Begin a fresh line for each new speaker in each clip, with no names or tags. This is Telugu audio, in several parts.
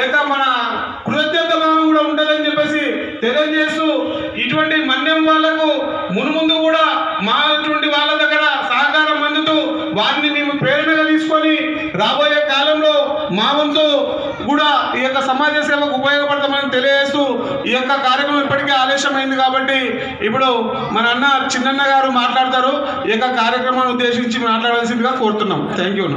లేక మన కృతజ్ఞత భావం కూడా ఉంటుందని చెప్పేసి తెలియజేస్తూ ఇటువంటి మన్యం వాళ్ళకు మునుముందు కూడా మా ఇటువంటి వాళ్ళ దగ్గర సహకారం అందుతూ వారిని మేము ప్రేరణగా తీసుకొని రాబోయే కాలంలో మా వంతు కూడా ఈ యొక్క సమాజ సేవకు ఉపయోగపడతామని తెలియజేస్తూ ఈ యొక్క కార్యక్రమం ఇప్పటికే ఆలస్యమైంది కాబట్టి ఇప్పుడు మన అన్న చిన్నన్న గారు మాట్లాడతారు. ఈ యొక్క కార్యక్రమాన్ని ఉద్దేశించి మాట్లాడాల్సిందిగా కోరుతున్నాం. Thank you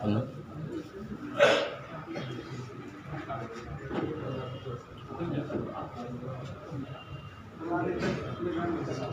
Hello.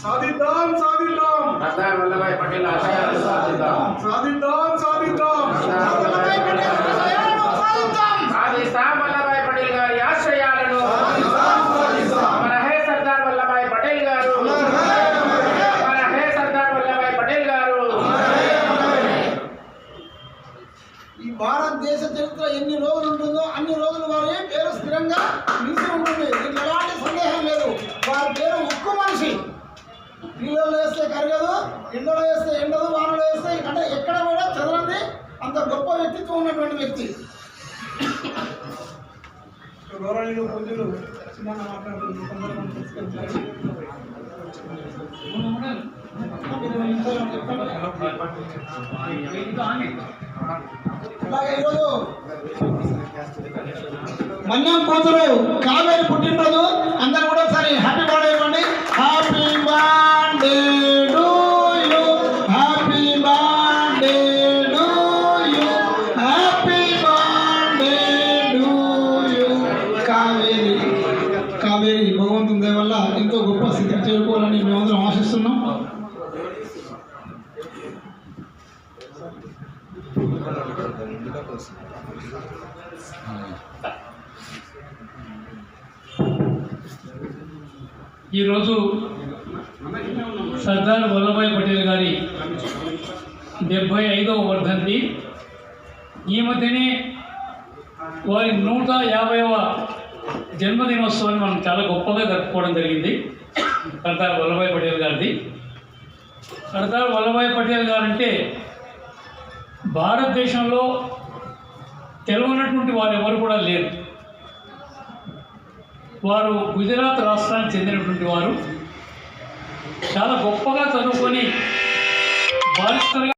சாதித்தான் சாதித்தான் சர்தார் வல்லபாய் பட்டேல் சாதித்தான் சாதித்தான் சாதித்தான் స్థిరంగా నిలిచి ఉంటుంది. దీంట్లో ఎలాంటి సందేహం లేదు. వారి పేరు ఉక్కు మనిషి. నీళ్ళలో వేస్తే కరగదు ఎండలో వేస్తే ఎండదు వానలో వేస్తే అంటే ఎక్కడ కూడా చదరంది అంత గొప్ప వ్యక్తిత్వం ఉన్నటువంటి వ్యక్తి. గౌరవనీయులు పూజలు చిన్న అలాగే ఈరోజు మన్యం కూతురు కావేరి పుట్టినరోజు అందరూ కూడా ఒకసారి హ్యాపీ బర్త్డే ఇవ్వండి. Happy birthday to you happy birthday to you happy birthday to you Kaveri Kaveri భగవంతుని దయ వల్ల ఎంతో గొప్ప స్థితికి చేరుకోవాలని మేమందరం ఆశిస్తున్నాం.
ఈరోజు సర్దార్ వల్లభాయ్ పటేల్ గారి డెబ్భై ఐదవ వర్ధంతి. ఈ మధ్యనే వారి నూట యాభైవ జన్మదినోత్సవాన్ని మనం చాలా గొప్పగా జరుపుకోవడం జరిగింది సర్దార్ వల్లభాయ్ పటేల్ గారిది. సర్దార్ వల్లభాయ్ పటేల్ గారు అంటే భారతదేశంలో తెలియనటువంటి వారు ఎవరు కూడా లేరు. వారు గుజరాత్ రాష్ట్రానికి చెందినటువంటి వారు. చాలా గొప్పగా చదువుకొని బారిస్టర్గా